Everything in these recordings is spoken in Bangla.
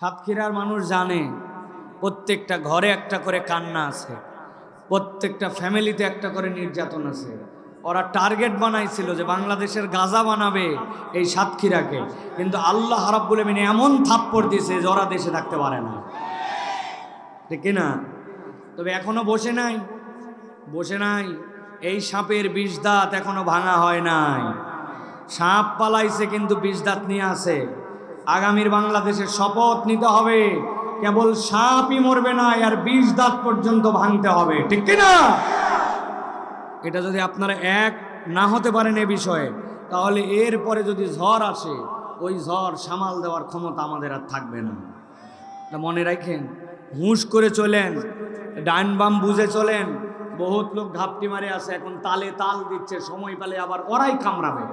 সাতক্ষীরার মানুষ জানে, প্রত্যেকটা ঘরে একটা করে কান্না আছে, প্রত্যেকটা ফ্যামিলিতে একটা করে নির্যাতন আছে। ওরা টার্গেট বানাইছিল যে বাংলাদেশের গাজা বানাবে এই সাতক্ষীরাকে। কিন্তু আল্লাহ হারাব্বুল মিনে এমন থাপ্পড় দিয়েছে যে ওরা দেশে থাকতে পারে না। ঠিক না তবে এখনও বসে নাই বসে নাই। এই সাপের বিষ দাঁত এখনও ভাঙা হয় নাই। সাপ পালাইছে কিন্তু বিষ দাঁত নিয়ে আছে। আগামীর বাংলাদেশের শপথ নিতে হবে। কেবল সাপই মরবে না, আর বিষ দাঁত পর্যন্ত ভাঙতে হবে। ঠিক না? এটা যদি আপনারা এক না হতে পারেন এ বিষয়ে, তাহলে এরপরে যদি ঝড় আসে, ওই ঝড় সামাল দেওয়ার ক্ষমতা আমাদের আর থাকবে না। এটা মনে রাখেন, হুঁশ করে চলেন, ডান বাম বুঝে চলেন। বহুত লোক ঘাপটি মারে আছে, এখন তালে তাল দিচ্ছে, সময় পেলে আবার ওরাই কামড়াবে।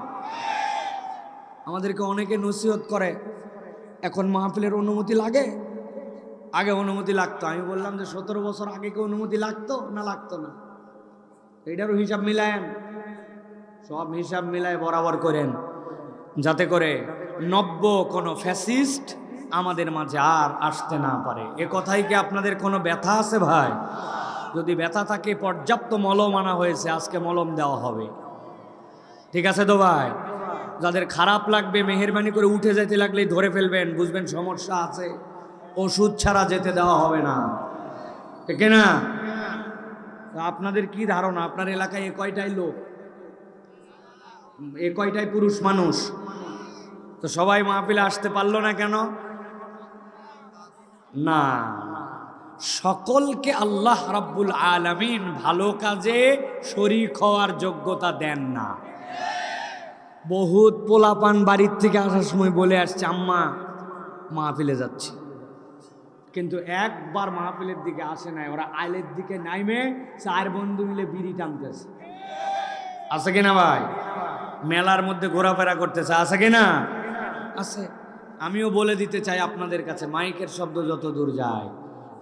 আমাদেরকে অনেকে নসিহত করে এখন মাহফিলের অনুমতি লাগে? আগে অনুমতি লাগতো। আমি বললাম যে সতেরো বছর আগে কি অনুমতি লাগতো না লাগতো না? এইটারও হিসাব মিলায়েন। সব হিসাব মিলায় বরাবর করেন। যাতে করে নব্য কোনো ফ্যাসিস্ট আমাদের মাঝে আর আসতে না পারে। এ কথাই কি আপনাদের কোনো ব্যথা আছে ভাই? যদি ব্যথা থাকে, পর্যাপ্ত মলম আনা হয়েছে, আজকে মলম দেওয়া হবে। ঠিক আছে তো ভাই? যাদের খারাপ লাগবে, মেহরবানি করে উঠে যেতে লাগলেই ধরে ফেলবেন, বুঝবেন সমস্যা আছে। ওষুধ ছাড়া যেতে দেওয়া হবে না। ঠিক না? আপনাদের কি ধারণা? আপনার এলাকায় এ কয়টাই লোক? এ কয়টাই পুরুষ মানুষ? তো সবাই মাহফিলে আসতে পারল না কেন? না। সকলকে আল্লাহ রাব্বুল আলামিন ভালো কাজে শরিক হওয়ার যোগ্যতা দেন না। বহুত পোলাপান বাড়ির থেকে আসার সময় বলে আসছে, আম্মা, মাহফিলে যাচ্ছি। কিন্তু একবার মাহফিলের দিকে আসে নাই, ওরা আইলের দিকে নাইমে চার বন্ধু মিলে বিড়ি টানতেছে। আছে কিনা ভাই? মেলার মধ্যে ঘোরাফেরা করতেছে, আছে কিনা? আছে। আমিও বলে দিতে চাই আপনাদের কাছে, মাইকের শব্দ যত দূর যায়।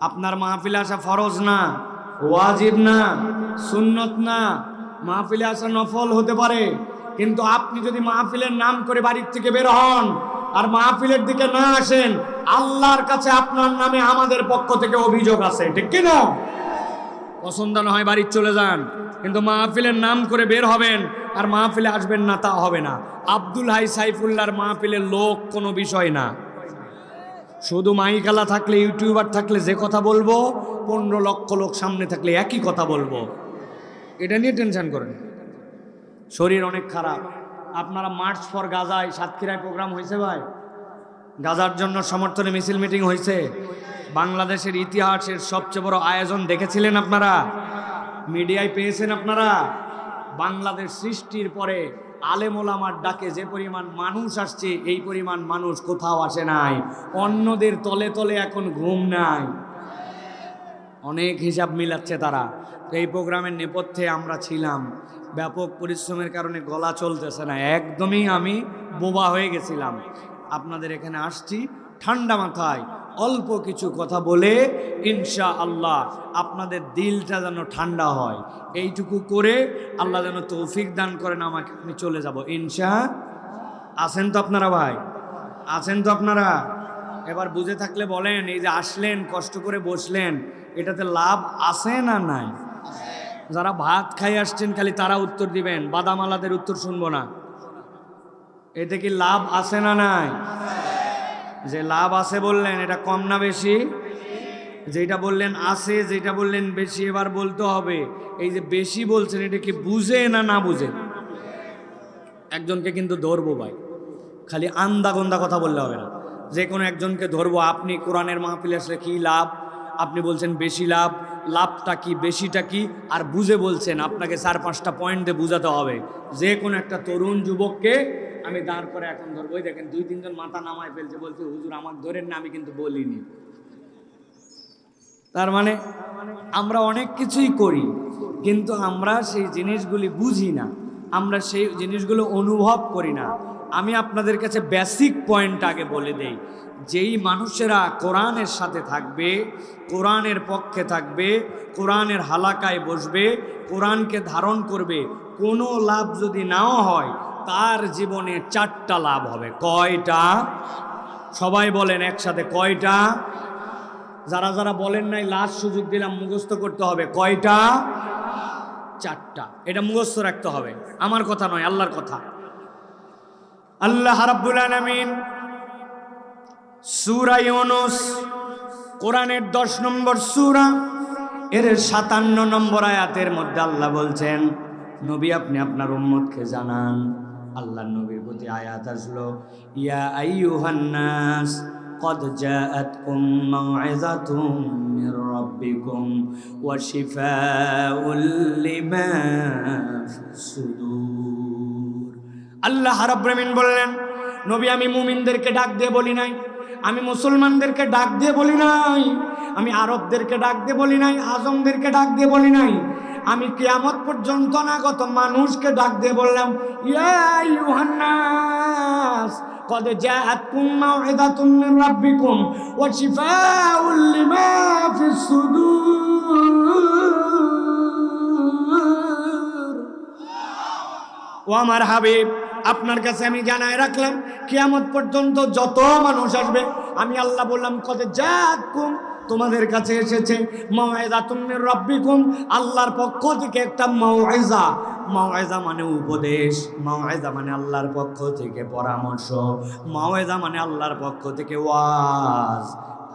আপনার মাহফিলে আসা ফরজ না, ওয়াজিব না, সুন্নত না, মাহফিলে আসা নফল হতে পারে। কিন্তু আপনি যদি মাহফিলের নাম করে বাড়ির থেকে বের হন আর মাহফিলের দিকে না আসেন, আল্লাহর কাছে আপনার নামে আমাদের পক্ষ থেকে অভিযোগ আছে। ঠিক কি না? পছন্দ না হয় বাড়ির চলে যান, কিন্তু মাহফিলের নাম করে বের হবেন আর মাহফিলে আসবেন না, তা হবে না। আব্দুল হাই সাইফুল্লাহর মাহফিলের লোক কোনো বিষয় না। শুধু মাইকালা থাকলে, ইউটিউবার থাকলে যে কথা বলব, পনেরো লক্ষ লোক সামনে থাকলে একই কথা বলব। এটা নিয়ে টেনশন করেন শরীর অনেক খারাপ। আপনারা মার্চ ফর গাজায় সাতক্ষীরায় প্রোগ্রাম হয়েছে ভাই? গাজার জন্য সমর্থনে মিছিল মিটিং হয়েছে। বাংলাদেশের ইতিহাসের সবচেয়ে বড় আয়োজন দেখেছিলেন আপনারা? মিডিয়ায় পেয়েছেন আপনারা? বাংলাদেশ সৃষ্টির পরে আলেমোলামার ডাকে যে পরিমাণ মানুষ আসছে, এই পরিমাণ মানুষ কোথাও আসে নাই। অন্যদের তলে তলে এখন ঘুম নাই। অনেক হিসাব মিলাচ্ছে তারা। এই প্রোগ্রামের নেপথ্যে আমরা ছিলাম। ব্যাপক পরিশ্রমের কারণে গলা চলতেছে না। একদমই আমি বোবা হয়ে গেছিলাম। আপনাদের এখানে আসছি ঠান্ডা মাথায় অল্প কিছু কথা বলে ইনশা আল্লাহ আপনাদের দিলটা যেন ঠান্ডা হয়। এইটুকু করে আল্লাহ যেন তৌফিক দান করেন আমাকে, আমি চলে যাব। ইনশা আছেন তো আপনারা ভাই? আছেন তো আপনারা? এবার বুঝে থাকলে বলেন, এই যে আসলেন, কষ্ট করে বসলেন, এটাতে লাভ আছে না নাই? যারা ভাত খাই আসছেন, খালি তারা উত্তর দিবেন। বাদামালাদের উত্তর শুনব না। এতে কি লাভ আছে না নাই? যে লাভ আছে বললেন, এটা কম না বেশি? যেটা বললেন আছে যেটা বললেন বেশি, এবার বলতে হবে। এই যে বেশি বলছেন, এটা কি বুঝে না না বুঝে? একজনকে কিন্তু ধরবো ভাই। খালি আন্দা গন্দা কথা বললে হবে না। যে কোনো একজনকে ধরবো। আপনি কোরআনের মাহফিলে আসলে কী লাভ? আপনি বলছেন বেশি লাভ। লাভটা কি, বেশিটা কি? আর বুঝে বলছেন, আপনাকে চার, পাঁচটা পয়েন্ট বুঝাতে হবে। যে কোনো একটা তরুণ যুবককে আমি দাঁড় করে এখন ধরবো। ওই দেখেন, দুই, তিনজন মাথা নামায় ফেলছে, বলছে, হুজুর, আমার ধরেন না, আমি কিন্তু বলিনি। তার মানে আমরা অনেক কিছুই করি, কিন্তু আমরা সেই জিনিসগুলি বুঝি না। আমরা সেই জিনিসগুলো অনুভব করি না। আমি আপনাদের কাছে বেসিক পয়েন্ট আগে বলে দেই। যেই মানুষেরা কোরআনের সাথে থাকবে, কোরআনের পক্ষে থাকবে, কোরআনের হালাকায় বসবে, কোরআনকে ধারণ করবে, কোনো লাভ যদি নাও হয়, তার জীবনে চারটা লাভ হবে। কয়টা? সবাই বলেন একসাথে কয়টা? যারা যারা বলেন নাই, লাস্ট সুযোগ দিলাম, মুখস্থ করতে হবে। কয়টা? চারটা। এটা মুখস্থ রাখতে হবে। আমার কথা নয়, আল্লাহর কথা। আল্লাহ রাব্বুল আলামিন সূরা ইউনুস কোরআনের দশ নম্বর সূরা এর সাতান্ন নম্বর আয়াতের মধ্যে আল্লাহ বলছেন নবী আপনি আপনার উম্মতকে জানান আল্লাহ নবীর প্রতি আয়াত আসলো ইয়া আইয়ুহান নাস قد جاءتكم موعظة من ربكم وشفاء لما في الصدور আল্লাহ রাব্বুল বললেন নবী আমি মুমিনদেরকে ডাক দিয়ে বলি নাই আমি মুসলমানদেরকে ডাক দিয়ে বলি নাই আমি আরবদেরকে ডাক দিয়ে বলি নাই আজমদেরকে ডাক দিয়ে বলি নাই আমি কিয়ামত পর্যন্ত নাগত মানুষকে ডাক দিয়ে বললাম ইয়া ইউহান্নাস قد جاءتكم موعظة من ربكم وشفاء لما في الصدور ও আমার হাবিব আপনার কাছে আমি জানায় রাখলাম, কিয়ামত পর্যন্ত যত মানুষ আসবে, আমি আল্লাহ বললাম কত জাকুম তোমাদের কাছে এসেছে মাওয়াইজা তুমি রব্বিকুম আল্লাহর পক্ষ থেকে একটা মাওয়াইজা মাওয়াইজা মানে উপদেশ মাওয়াইজা মানে আল্লাহর পক্ষ থেকে পরামর্শ মাওয়াইজা মানে আল্লাহর পক্ষ থেকে ওয়াজ।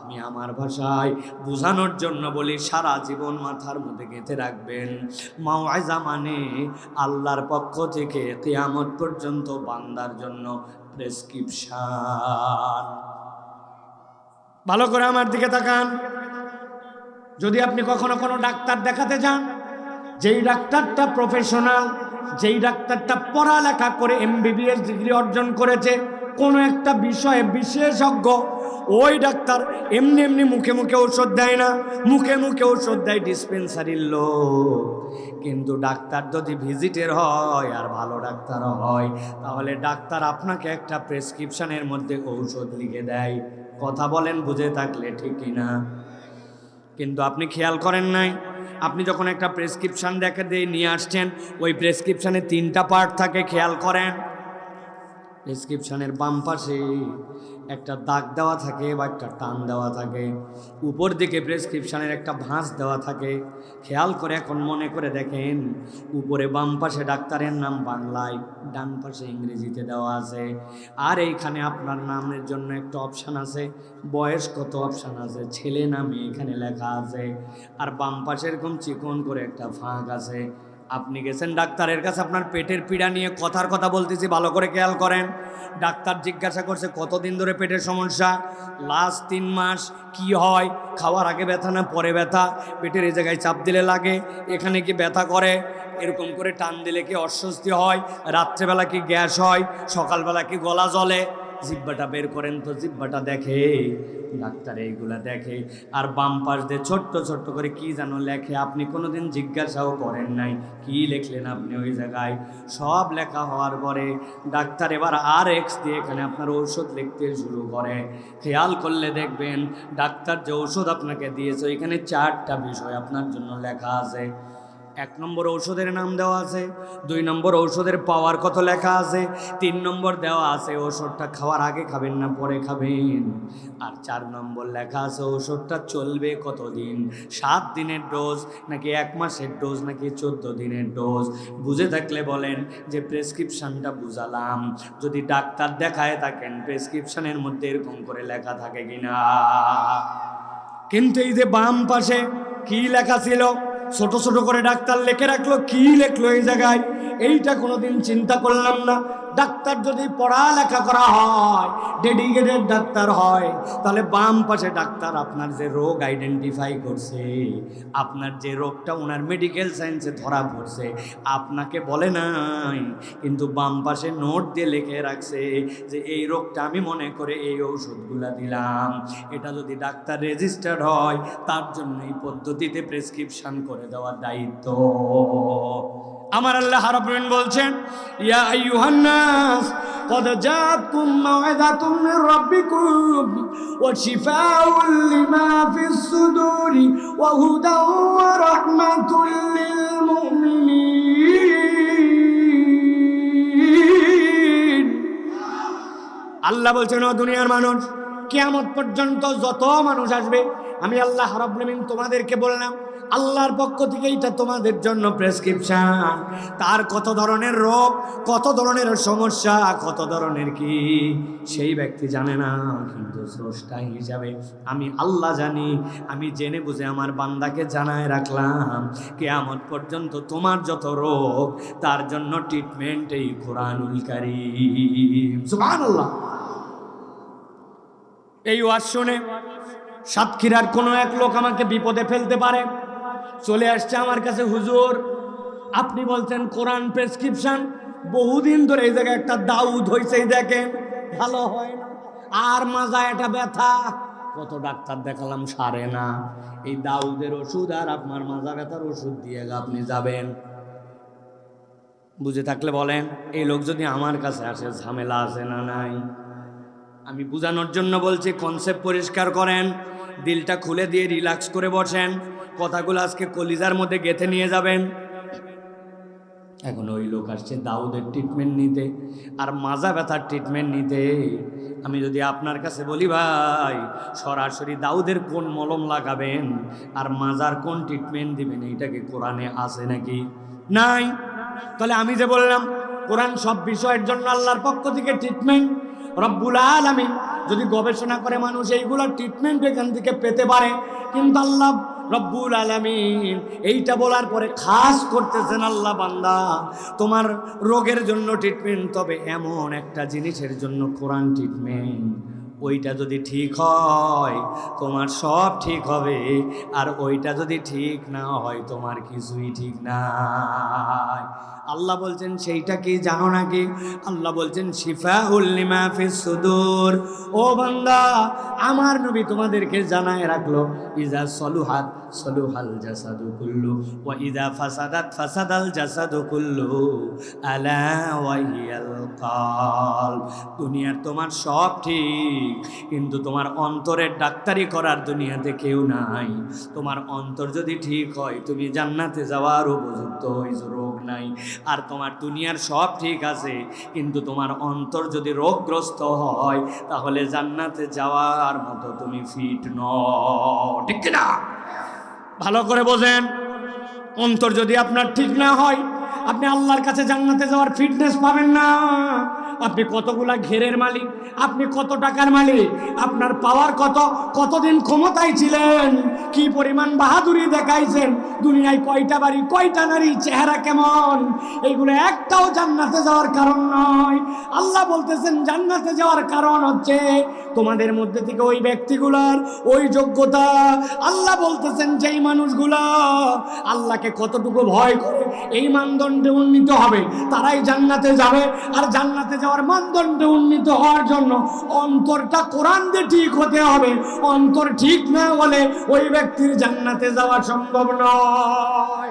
আমি আমার ভাষায় বোঝানোর জন্য বলি, সারা জীবন মাথার মধ্যে গেঁথে রাখবেন। মাওয়াইজা মানে আল্লাহর পক্ষ থেকে কেয়ামত পর্যন্ত বান্দার জন্য প্রেসক্রিপশন। ভালো করে আমার দিকে তাকান। যদি আপনি কখনো কোনো ডাক্তার দেখাতে যান, যেই ডাক্তারটা প্রফেশনাল যেই ডাক্তারটা পড়ালেখা করে এম এমবিবিএস ডিগ্রি অর্জন করেছে কোনো একটা বিষয়ে বিশেষজ্ঞ, ওই ডাক্তার এমনি এমনি মুখে মুখে ওষুধ দেয় না, মুখে মুখে ওষুধ দেয় ডিসপেন্সারির লোক। কিন্তু ডাক্তার যদি ভিজিটের হয় আর ভালো ডাক্তার হয়, তাহলে ডাক্তার আপনাকে একটা প্রেসক্রিপশানের মধ্যে ঔষধ লিখে দেয়। কথা বলেন বুঝে থাকলে ঠিকই না কিন্তু আপনি খেয়াল করেন নাই, আপনি যখন একটা প্রেসক্রিপশন দেখে দিয়ে নিয়ে আসছেন, ওই প্রেসক্রিপশানে তিনটা পার্ট থাকে, খেয়াল করেন। প্রেসক্রিপশনের বাম পাশে একটা দাগ দেওয়া থাকে বা একটা টান দেওয়া থাকে। উপর দিকে প্রেসক্রিপশনের একটা ভাঁজ দেওয়া থাকে। খেয়াল করে এখন মনে করে দেখেন, উপরে বাম পাশে ডাক্তারের নাম বাংলায়, ডান পাশে ইংরেজিতে দেওয়া আছে। আর এইখানে আপনার নামের জন্য একটা অপশান আছে, বয়স কত অপশান আছে, ছেলে নামে এখানে লেখা আছে। আর বাম পাশে এরকম চিকন করে একটা ফাঁক আছে। আপনি গেছেন ডাক্তারের কাছে, আপনার পেটের পীড়া নিয়ে কথার কথা বলতেছি, ভালো করে খেয়াল করেন। ডাক্তার জিজ্ঞাসা করছে, কতদিন ধরে পেটের সমস্যা? লাস্ট তিন মাস কি হয়? খাওয়ার আগে ব্যথা না পরে ব্যথা? পেটের এই জায়গায় চাপ দিলে লাগে, এখানে কি ব্যথা করে? এরকম করে টান দিলে কি অস্বস্তি হয়? রাত্রেবেলা কি গ্যাস হয়? সকালবেলা কি গলা জ্বলে? জিব্বাটা বের করেন তো জিব্বাটা দেখে, ডাক্তার এইগুলা দেখে। আর বাম পাশ দিয়ে ছোট্ট ছোট্ট করে কি যেন লেখে, আপনি কোনোদিন জিজ্ঞাসাও করেন নাই, কি লিখলেন আপনি ওই জায়গায়? সব লেখা হওয়ার পরে ডাক্তার এবার আর এক্স দিয়ে এখানে আপনার ঔষধ লিখতে শুরু করে। খেয়াল করলে দেখবেন, ডাক্তার যে ঔষধ আপনাকে দিয়েছে এখানে চারটা বিষয় আপনার জন্য লেখা আছে। এক নম্বর ঔষধের নাম দেওয়া আছে, দুই নম্বর ঔষধের পাওয়ার কত লেখা আছে, তিন নম্বর দেওয়া আছে, ঔষধটা খাওয়ার আগে খাবেন না, পরে খাবেন। আর চার নম্বর লেখা আছে, ঔষধটা চলবে কতদিন? সাত দিনের ডোজ নাকি এক মাসের ডোজ নাকি চোদ্দ দিনের ডোজ? বুঝে থাকলে বলেন যে প্রেসক্রিপশনটা বুঝালাম। যদি ডাক্তার দেখায় থাকেন, প্রেসক্রিপশানের মধ্যে এরকম করে লেখা থাকে কিনা? কিন্তু এই যে বাম পাশে কি লেখা ছিল? ছোট ছোট করে ডাক্তার লেখে রাখল, কি লেখলো এই জায়গায়? এইটা কোনোদিন চিন্তা করলাম না। ডাক্তার যদি পড়ালেখা করা হয় ডেডিকেটেড ডাক্তার হয়, তাহলে বাম পাশে ডাক্তার আপনার যে রোগ আইডেন্টিফাই করছে, আপনার যে রোগটা ওনার মেডিকেল সায়েন্সে ধরা পড়ছে, আপনাকে বলে নাই, কিন্তু বাম পাশে নোট দিয়ে লিখে রাখছে যে এই রোগটা আমি মনে করে এই ঔষধগুলা দিলাম। এটা যদি ডাক্তার রেজিস্টার্ড হয়, তার জন্য এই পদ্ধতিতে প্রেসক্রিপশন করে দেওয়ার দায়িত্ব। আমার আল্লাহ রাব্বুল বলছেন ইয়া আইয়ুহান নাস قد جاءتكم موعظة من ربكم وشفاء لما في الصدور وهدى ورحمة للمؤمنين আল্লাহ বলছেন ও দুনিয়ার মানুষ কেয়ামত পর্যন্ত যত মানুষ আসবে আমি আল্লাহ রব্লামিন তোমাদেরকে বললাম আল্লাহর পক্ষ থেকে এটা তোমাদের জন্য প্রেসক্রিপশন তার কত ধরনের রোগ, কত ধরনের সমস্যা, কত ধরনের কি, সেই ব্যক্তি জানে না, কিন্তু স্রষ্টা হিসাবে আমি আল্লাহ জানি, আমি জেনে বুঝে আমার বান্দাকে জানায় রাখলাম, কেয়ামত পর্যন্ত তোমার যত রোগ, তার জন্য ট্রিটমেন্ট এই কারীম। সুবহানাল্লাহ। এই ওয়াজ শুনে সাতক্ষীরার কোনো এক লোক আমাকে বিপদে ফেলতে পারে? চলে আসছে আমার কাছে, হুজুর। আপনি বলছেন কোরআন প্রেসক্রিপশন। বহুদিন ধরে এই জায়গায় একটা দাউদ হয়েছে দেখেন। ভালো হয় না। আর মাজা, এটা ব্যথা। কত ডাক্তার দেখালাম, সারে না। এই দাউদের ওষুধ আর আপনার মাজা ব্যথার ওষুধ দিয়ে আপনি যাবেন। বুঝে থাকলে বলেন, এই লোক যদি আমার কাছে আসে, ঝামেলা আছে না নাই? আমি বোঝানোর জন্য বলছি কনসেপ্ট পরিষ্কার করেন। দিলটা খুলে দিয়ে রিল্যাক্স করে বসেন। কথাগুলো আজকে কলিজার মধ্যে গেথে নিয়ে যাবেন। এখন ওই লোক আসছে দাউদের ট্রিটমেন্ট নিতে আর মাজা ব্যথার ট্রিটমেন্ট নিতে। আমি যদি আপনার কাছে বলি, ভাই, সরাসরি দাউদের কোন মলম লাগাবেন আর মাজার কোন ট্রিটমেন্ট দিবেন? এইটাকে কোরআনে আছে নাকি? নাই। তাহলে আমি যে বললাম, কোরআন সব বিষয়ের জন্য আল্লাহর পক্ষ থেকে ট্রিটমেন্ট রব্বুল আলামিন যদি গবেষণা করে মানুষ এইগুলোর ট্রিটমেন্ট এখান থেকে পেতে পারে, কিন্তু আল্লাহ রব্বুল আলামিন এইটা বলার পরে খাস করতেছেন, আল্লাহ বান্দা, তোমার রোগের জন্য ট্রিটমেন্ট তবে এমন একটা জিনিসের জন্য কোরআন ট্রিটমেন্ট ওইটা যদি ঠিক হয়, তোমার সব ঠিক হবে, আর ওইটা যদি ঠিক না হয়, তোমার কিছুই ঠিক নাই। আল্লাহ বলছেন, সেইটা কি জানো নাকি? আল্লাহ বলছেন শিফা উল্লিমা সুদূর। ও বান্দা, আমার নবী তোমাদেরকে জানায় রাখল, ইজা সলুহাত, সলুহাল জাসাদু কুল্লু, ওয়া ইজা ফাসাদাত, ফাসাদাল জাসাদু কুল্লু, আলা ওয়াহিয়াল কাল। দুনিয়ার তোমার সব ঠিক, কিন্তু তোমার অন্তরের ডাক্তারি করার দুনিয়াতে কেউ নাই। তোমার অন্তর যদি ঠিক হয়, তুমি জান্নাতে যাওয়ার উপযুক্ত হয়েছ রোগ নাই। আর তোমার দুনিয়ার সব ঠিক আছে, কিন্তু তোমার অন্তর যদি রোগগ্রস্ত হয়, তাহলে জান্নাতে যাওয়ার মতো তুমি ফিট ন ঠিক না ভালো করে বোঝেন, অন্তর যদি আপনার ঠিক না হয় আপনি আল্লাহর কাছে জান্নাতে যাওয়ার ফিটনেস পাবেন না। আপনি কতগুলা ঘেরের মালিক? আপনি কত টাকার মালিক? আপনার পাওয়ার কত? কতদিন ক্ষমতায় ছিলেন? কি পরিমাণ বাহাদুরি দেখাইছেন? দুনিয়ায় কয়টা বাড়ি, কয়টা নারী চেহারা কেমন? এইগুলো একটাও জান্নাতে যাওয়ার কারণ নয়। আল্লাহ বলতেছেন, জান্নাতে যাওয়ার কারণ হচ্ছে তোমাদের মধ্যে থেকে ওই ব্যক্তিগুলার ওই যোগ্যতা। আল্লাহ বলতেছেন, যেই মানুষগুলা আল্লাহকে কতটুকু ভয় করে, এই মানদণ্ডে উন্নীত হবে, তারাই জান্নাতে যাবে। আর জান্নাতে যাওয়ার মানদণ্ডে উন্নীত হওয়ার জন্য অন্তরটা কোরআন দিয়ে ঠিক হতে হবে। অন্তর ঠিক না হলে ওই ব্যক্তির জান্নাতে যাওয়া সম্ভব নয়।